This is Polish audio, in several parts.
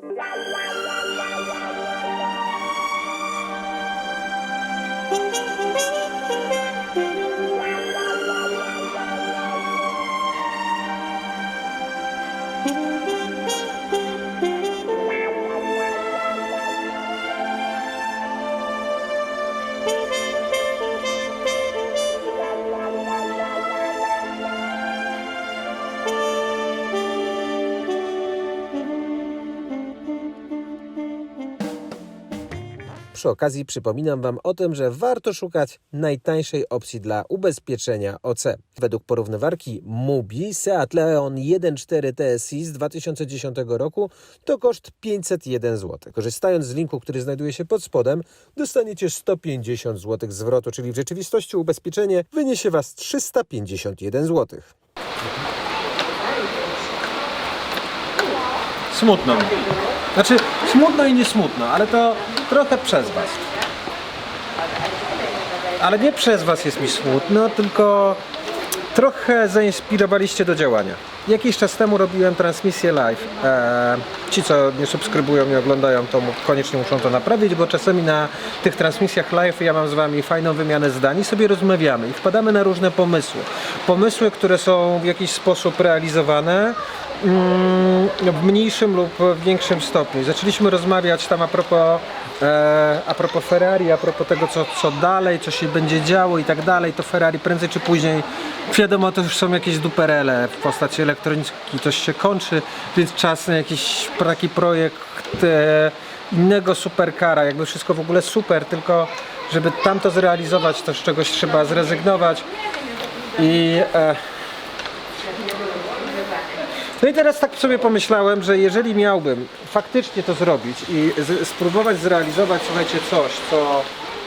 Música Przy okazji przypominam Wam o tym, że warto szukać najtańszej opcji dla ubezpieczenia OC. Według porównywarki Mubi Seat Leon 1.4 TSI z 2010 roku to koszt 501 zł. Korzystając z linku, który znajduje się pod spodem, dostaniecie 150 zł zwrotu, czyli w rzeczywistości ubezpieczenie wyniesie Was 351 zł. Smutno. Znaczy, smutno i nie smutno, ale to trochę przez Was. Ale nie przez Was jest mi smutno, tylko trochę zainspirowaliście do działania. Jakiś czas temu robiłem transmisję live. Eee, ci, co nie subskrybują, nie oglądają, to koniecznie muszą to naprawić, bo czasami na tych transmisjach live ja mam z Wami fajną wymianę zdań i sobie rozmawiamy i wpadamy na różne pomysły. Pomysły, które są w jakiś sposób realizowane w mniejszym lub większym stopniu. Zaczęliśmy rozmawiać tam a propos, e, a propos Ferrari, a propos tego, co, co dalej, co się będzie działo i tak dalej. To Ferrari prędzej czy później, wiadomo, to już są jakieś duperele w postaci elektroniki, coś się kończy, więc czas na jakiś taki projekt e, innego superkara, jakby wszystko w ogóle super, tylko żeby tam to zrealizować, to z czegoś trzeba zrezygnować i e, no i teraz tak sobie pomyślałem, że jeżeli miałbym faktycznie to zrobić i spróbować zrealizować, słuchajcie, coś, co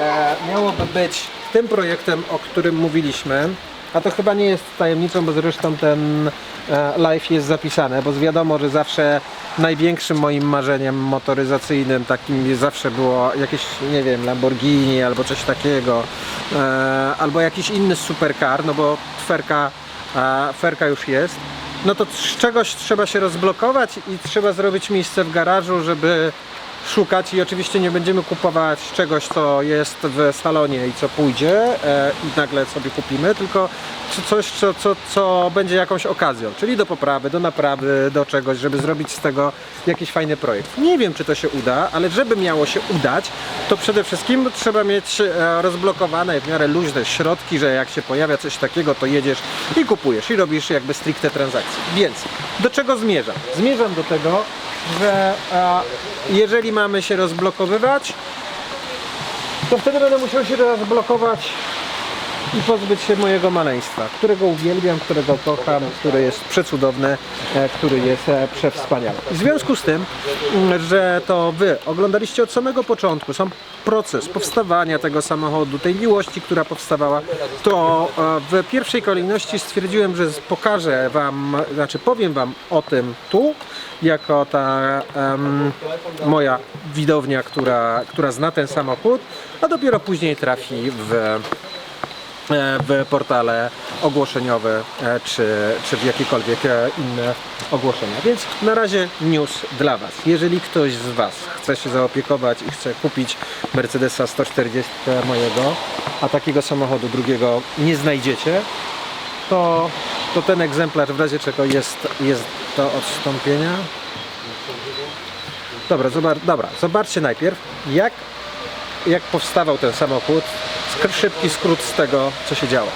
e, miałoby być tym projektem, o którym mówiliśmy, a to chyba nie jest tajemnicą, bo zresztą ten e, live jest zapisane, bo wiadomo, że zawsze największym moim marzeniem motoryzacyjnym takim zawsze było jakieś, nie wiem, Lamborghini albo coś takiego, e, albo jakiś inny supercar, no bo Ferka, e, Ferka już jest. No to z czegoś trzeba się rozblokować i trzeba zrobić miejsce w garażu, żeby szukać i oczywiście nie będziemy kupować czegoś, co jest w salonie i co pójdzie e, i nagle sobie kupimy, tylko co- coś, co, co, co będzie jakąś okazją, czyli do poprawy, do naprawy, do czegoś, żeby zrobić z tego jakiś fajny projekt. Nie wiem, czy to się uda, ale żeby miało się udać, to przede wszystkim trzeba mieć e, rozblokowane w miarę luźne środki, że jak się pojawia coś takiego, to jedziesz i kupujesz i robisz jakby stricte transakcje. Więc do czego zmierzam? Zmierzam do tego, że jeżeli mamy się rozblokowywać, to wtedy będę musiał się rozblokować i pozbyć się mojego maleństwa, którego uwielbiam, którego kocham, który jest przecudowny, e, który jest e, przewspaniały. W związku z tym, mm, że to Wy oglądaliście od samego początku sam proces powstawania tego samochodu, tej miłości, która powstawała, to e, w pierwszej kolejności stwierdziłem, że pokażę Wam, znaczy powiem Wam o tym tu, jako ta em, moja widownia, która, która zna ten samochód, a dopiero później trafi w w portale ogłoszeniowe e, czy, czy w jakiekolwiek e, inne ogłoszenia. Więc na razie news dla Was. Jeżeli ktoś z Was chce się zaopiekować i chce kupić Mercedesa 140 mojego, a takiego samochodu drugiego nie znajdziecie, to, to ten egzemplarz w razie czego jest, jest do odstąpienia. Dobra, zobacz, dobra, zobaczcie najpierw jak jak powstawał ten samochód, szybki skrót z tego, co się działo.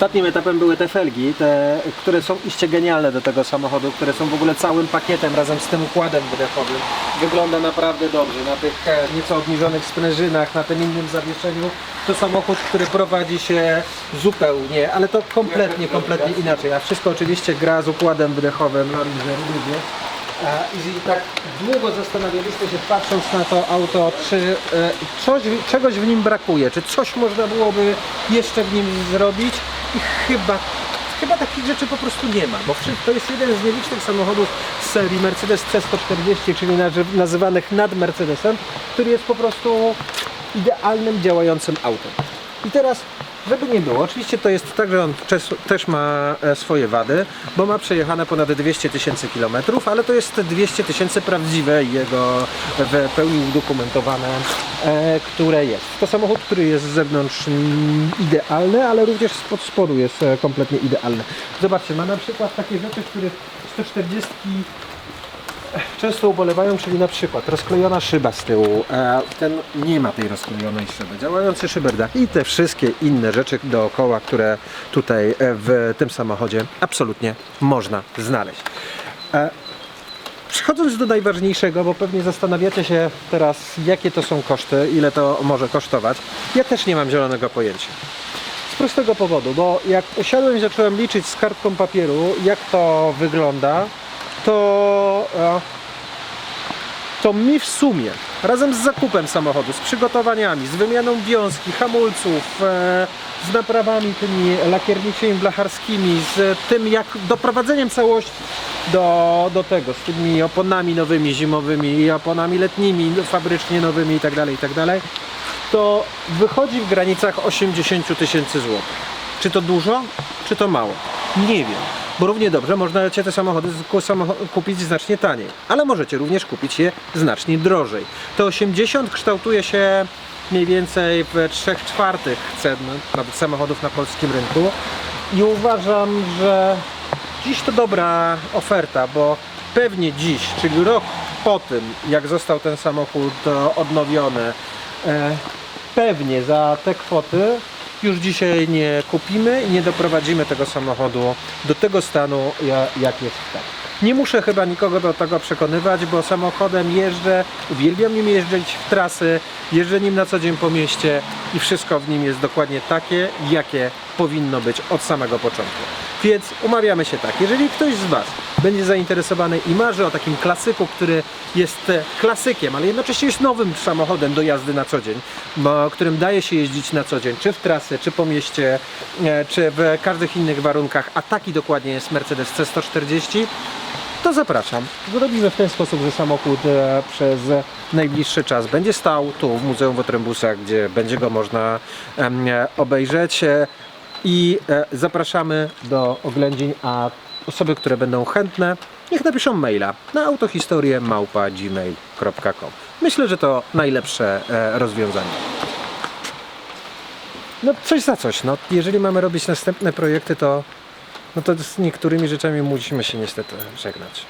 Ostatnim etapem były te felgi, te, które są iście genialne do tego samochodu, które są w ogóle całym pakietem razem z tym układem wydechowym. Wygląda naprawdę dobrze na tych e, nieco obniżonych sprężynach, na tym innym zawieszeniu. To samochód, który prowadzi się zupełnie, ale to kompletnie, kompletnie inaczej. A wszystko oczywiście gra z układem wydechowym Loringe również. Jeżeli tak długo zastanawialiśmy się patrząc na to auto, czy e, coś, czegoś w nim brakuje, czy coś można byłoby jeszcze w nim zrobić i chyba, chyba takich rzeczy po prostu nie ma, bo to jest jeden z nielicznych samochodów z serii Mercedes C140, czyli nazy- nazywanych nad Mercedesem, który jest po prostu idealnym, działającym autem. I teraz, żeby nie było, oczywiście to jest tak, że on też ma e, swoje wady, bo ma przejechane ponad 200 tysięcy kilometrów, ale to jest 200 tysięcy prawdziwe jego w pełni udokumentowane, e, które jest. To samochód, który jest z zewnątrz mm, idealny, ale również spod spodu jest e, kompletnie idealny. Zobaczcie, ma na przykład takie rzeczy, które 140 często ubolewają, czyli na przykład rozklejona szyba z tyłu, e, ten nie ma tej rozklejonej szyby, działający szyberdach i te wszystkie inne rzeczy dookoła, które tutaj e, w tym samochodzie absolutnie można znaleźć. E, Przechodząc do najważniejszego, bo pewnie zastanawiacie się teraz, jakie to są koszty, ile to może kosztować. Ja też nie mam zielonego pojęcia. Z prostego powodu, bo jak usiadłem i zacząłem liczyć z kartką papieru, jak to wygląda, to, e, to mi w sumie, razem z zakupem samochodu, z przygotowaniami, z wymianą wiązki, hamulców, e, z naprawami tymi lakierniczymi, blacharskimi, z tym jak doprowadzeniem całości do, do tego, z tymi oponami nowymi, zimowymi i oponami letnimi, fabrycznie nowymi itd., itd., to wychodzi w granicach 80 000 tysięcy złotych. Czy to dużo, czy to mało? Nie wiem. Bo równie dobrze można te samochody kupić znacznie taniej, ale możecie również kupić je znacznie drożej. To 80 kształtuje się mniej więcej w 3 czwartych cen nawet samochodów na polskim rynku i uważam, że dziś to dobra oferta, bo pewnie dziś, czyli rok po tym, jak został ten samochód odnowiony, e, pewnie za te kwoty już dzisiaj nie kupimy i nie doprowadzimy tego samochodu do tego stanu, ja- jak jest teraz. Nie muszę chyba nikogo do tego przekonywać, bo samochodem jeżdżę, uwielbiam nim jeździć w trasy, jeżdżę nim na co dzień po mieście i wszystko w nim jest dokładnie takie, jakie powinno być od samego początku. Więc umawiamy się tak, jeżeli ktoś z Was będzie zainteresowany i marzy o takim klasyku, który jest e, klasykiem, ale jednocześnie jest nowym samochodem do jazdy na co dzień, którym daje się jeździć na co dzień, czy w trasy, czy po mieście, e, czy w każdych innych warunkach, a taki dokładnie jest Mercedes C140, to zapraszam. Zrobimy w ten sposób, że samochód e, przez najbliższy czas będzie stał tu w Muzeum w Otrębusach, gdzie będzie go można obejrzeć i e, zapraszamy do oględzin, a osoby, które będą chętne, niech napiszą maila na autohistorię małpa.gmail.com. Myślę, że to najlepsze e, rozwiązanie. No coś za coś. No, jeżeli mamy robić następne projekty, to, no to z niektórymi rzeczami musimy się niestety żegnać.